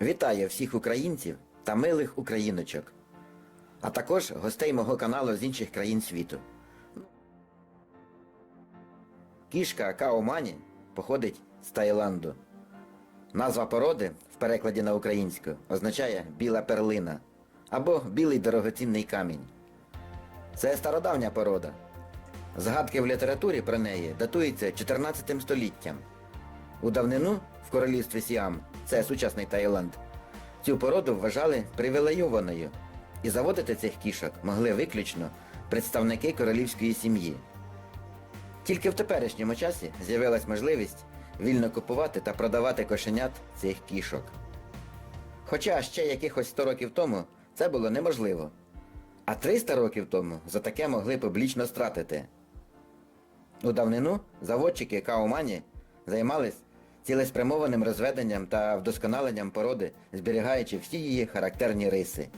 Вітаю всіх українців та милих україночок, а також гостей мого каналу з інших країн світу. Кішка Каомані походить з Таїланду. Назва породи в перекладі на українську означає біла перлина або білий дорогоцінний камінь. Це стародавня порода. Згадки в літературі про неї датуються 14 століттям. У давнину в королівстві Сіам, це сучасний Таїланд, цю породу вважали привілейованою, і заводити цих кішок могли виключно представники королівської сім'ї. Тільки в теперішньому часі з'явилась можливість вільно купувати та продавати кошенят цих кішок. Хоча ще якихось 100 років тому це було неможливо. А 300 років тому за таке могли публічно стратити. У давнину заводчики Каумані займались цілеспрямованим розведенням та вдосконаленням породи, зберігаючи всі її характерні риси.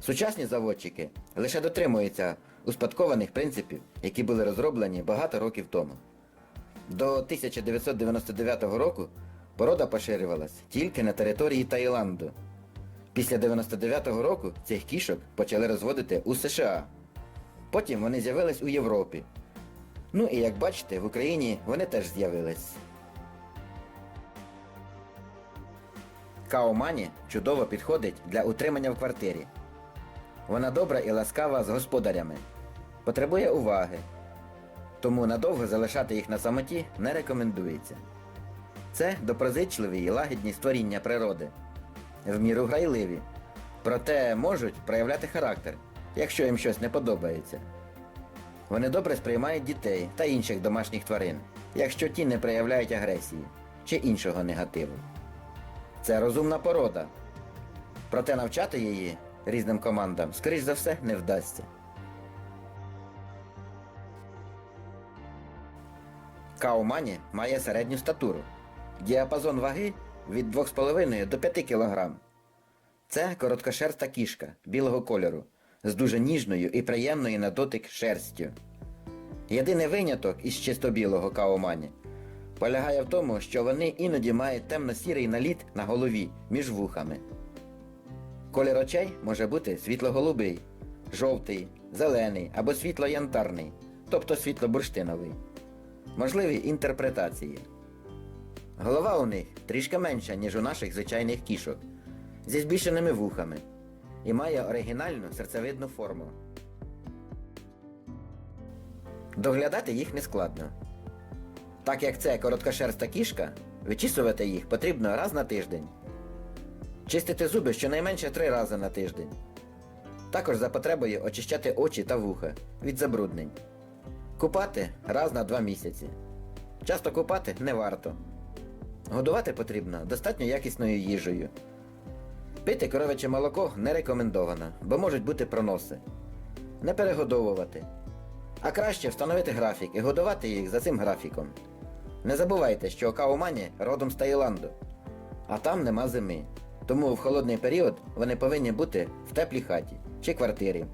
Сучасні заводчики лише дотримуються успадкованих принципів, які були розроблені багато років тому. До 1999 року порода поширювалась тільки на території Таїланду. Після 99-го року цих кішок почали розводити у США. Потім вони з'явились у Європі. Ну і як бачите, в Україні вони теж з'явились. Каомані чудово підходить для утримання в квартирі. Вона добра і ласкава з господарями, потребує уваги, тому надовго залишати їх на самоті не рекомендується. Це доброзичливі і лагідні створіння природи, в міру грайливі, проте можуть проявляти характер, якщо їм щось не подобається. Вони добре сприймають дітей та інших домашніх тварин, якщо ті не проявляють агресії чи іншого негативу. Це розумна порода. Проте навчати її різним командам, скоріш за все, не вдасться. Каумані має середню статуру. Діапазон ваги від 2,5 до 5 кг. Це короткошерста кішка білого кольору з дуже ніжною і приємною на дотик шерстю. Єдиний виняток із чисто білого каомані полягає в тому, що вони іноді мають темно-сірий наліт на голові між вухами. Колір очей може бути світло-голубий, жовтий, зелений або світло-янтарний, тобто світло-бурштиновий. Можливі інтерпретації. Голова у них трішки менша, ніж у наших звичайних кішок, зі збільшеними вухами і має оригінальну серцевидну форму. Доглядати їх не складно. Так як це короткошерста кішка, вичісувати їх потрібно раз на тиждень. Чистити зуби щонайменше три рази на тиждень. Також за потребою очищати очі та вуха від забруднень. Купати раз на два місяці. Часто купати не варто. Годувати потрібно достатньо якісною їжею. Пити коровяче молоко не рекомендовано, бо можуть бути проноси. Не перегодовувати. А краще встановити графік і годувати їх за цим графіком. Не забувайте, що Каумані родом з Таїланду, а там нема зими. Тому в холодний період вони повинні бути в теплій хаті чи квартирі.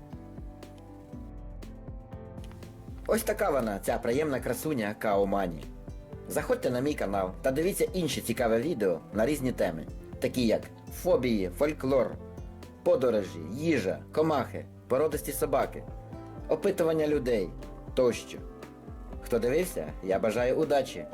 Ось така вона, ця приємна красуня Каомані. Заходьте на мій канал та дивіться інші цікаві відео на різні теми, такі як фобії, фольклор, подорожі, їжа, комахи, породисті собаки, опитування людей тощо. Хто дивився, я бажаю удачі!